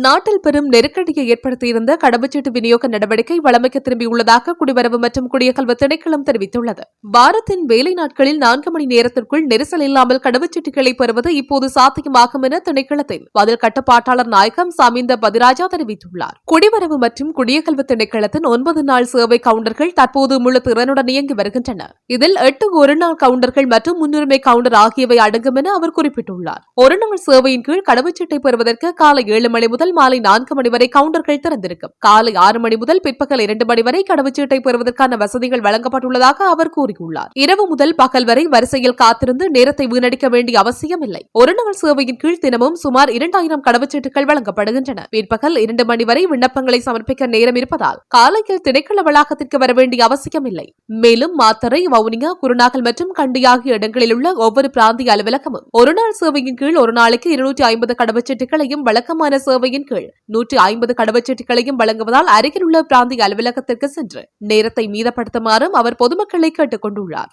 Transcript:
நாட்டில் பெரும் நெருக்கடியை ஏற்படுத்தியிருந்த கடவுச்சீட்டு விநியோக நடவடிக்கை வளமைக்கு திரும்பியுள்ளதாக குடிவரவு மற்றும் குடியகல்வு திணைக்களம் தெரிவித்துள்ளது. வாரத்தின் வேலை நாட்களில் நான்கு மணி நேரத்திற்குள் நெரிசல் இல்லாமல் கடவுச்சீட்டுகளை பெறுவது இப்போது சாத்தியமாகும் என திணைக்களத்தின் பதில் கட்டுப்பாட்டாளர் நாயகம் சாமிந்த பதிராஜா தெரிவித்துள்ளார். குடிவரவு மற்றும் குடியகல்வு திணைக்களத்தின் ஒன்பது நாள் சேவை கவுண்டர்கள் தற்போது முழு திறனுடன் இயங்கி வருகின்றன. இதில் எட்டு ஒருநாள் கவுண்டர்கள் மற்றும் முன்னுரிமை கவுண்டர் ஆகியவை அடங்கும் என அவர் குறிப்பிட்டுள்ளார். ஒருநாள் சேவையின் கீழ் கடவுச்சீட்டை பெறுவதற்கு காலை ஏழு மணி முதல் முதல் மாலை நான்கு மணி வரை கவுண்டர்கள் திறந்திருக்கும். காலை ஆறு மணி முதல் பிற்பகல் இரண்டு மணி வரை கடவுச்சீட்டை பெறுவதற்கான வசதிகள் வழங்கப்பட்டுள்ளதாக அவர் கூறியுள்ளார். இரவு முதல் பகல் வரை வரிசையில் காத்திருந்து நேரத்தை வீணடிக்க வேண்டிய அவசியமில்லை. ஒரு நாள் சேவையின் கீழ் தினமும் சுமார் இரண்டாயிரம் கடவுச்சீட்டுகள் வழங்கப்படுகின்றன. பிற்பகல் இரண்டு மணி வரை விண்ணப்பங்களை சமர்ப்பிக்க நேரம் இருப்பதால் காலையில் திணைக்கள வளாகத்திற்கு வர வேண்டிய அவசியம் இல்லை மேலும் மாத்தரை வவுனியா குருநாகல் மற்றும் கண்டி ஆகிய இடங்களில் உள்ள ஒவ்வொரு பிராந்திய அலுவலகமும் ஒரு நாள் சேவையின் கீழ் ஒரு நாளைக்கு இருநூற்றி ஐம்பது கடவுச்சீட்டுகளையும் வழக்கமான சேவை சேவையின் கீழ் நூற்றி ஐம்பது கடவுச்சீட்டுகளையும் வழங்குவதால் அருகில் உள்ள பிராந்திய அலுவலகத்திற்கு சென்று நேரத்தை மீதப்படுத்துமாறும் அவர் பொதுமக்களை கேட்டுக் கொண்டுள்ளார்.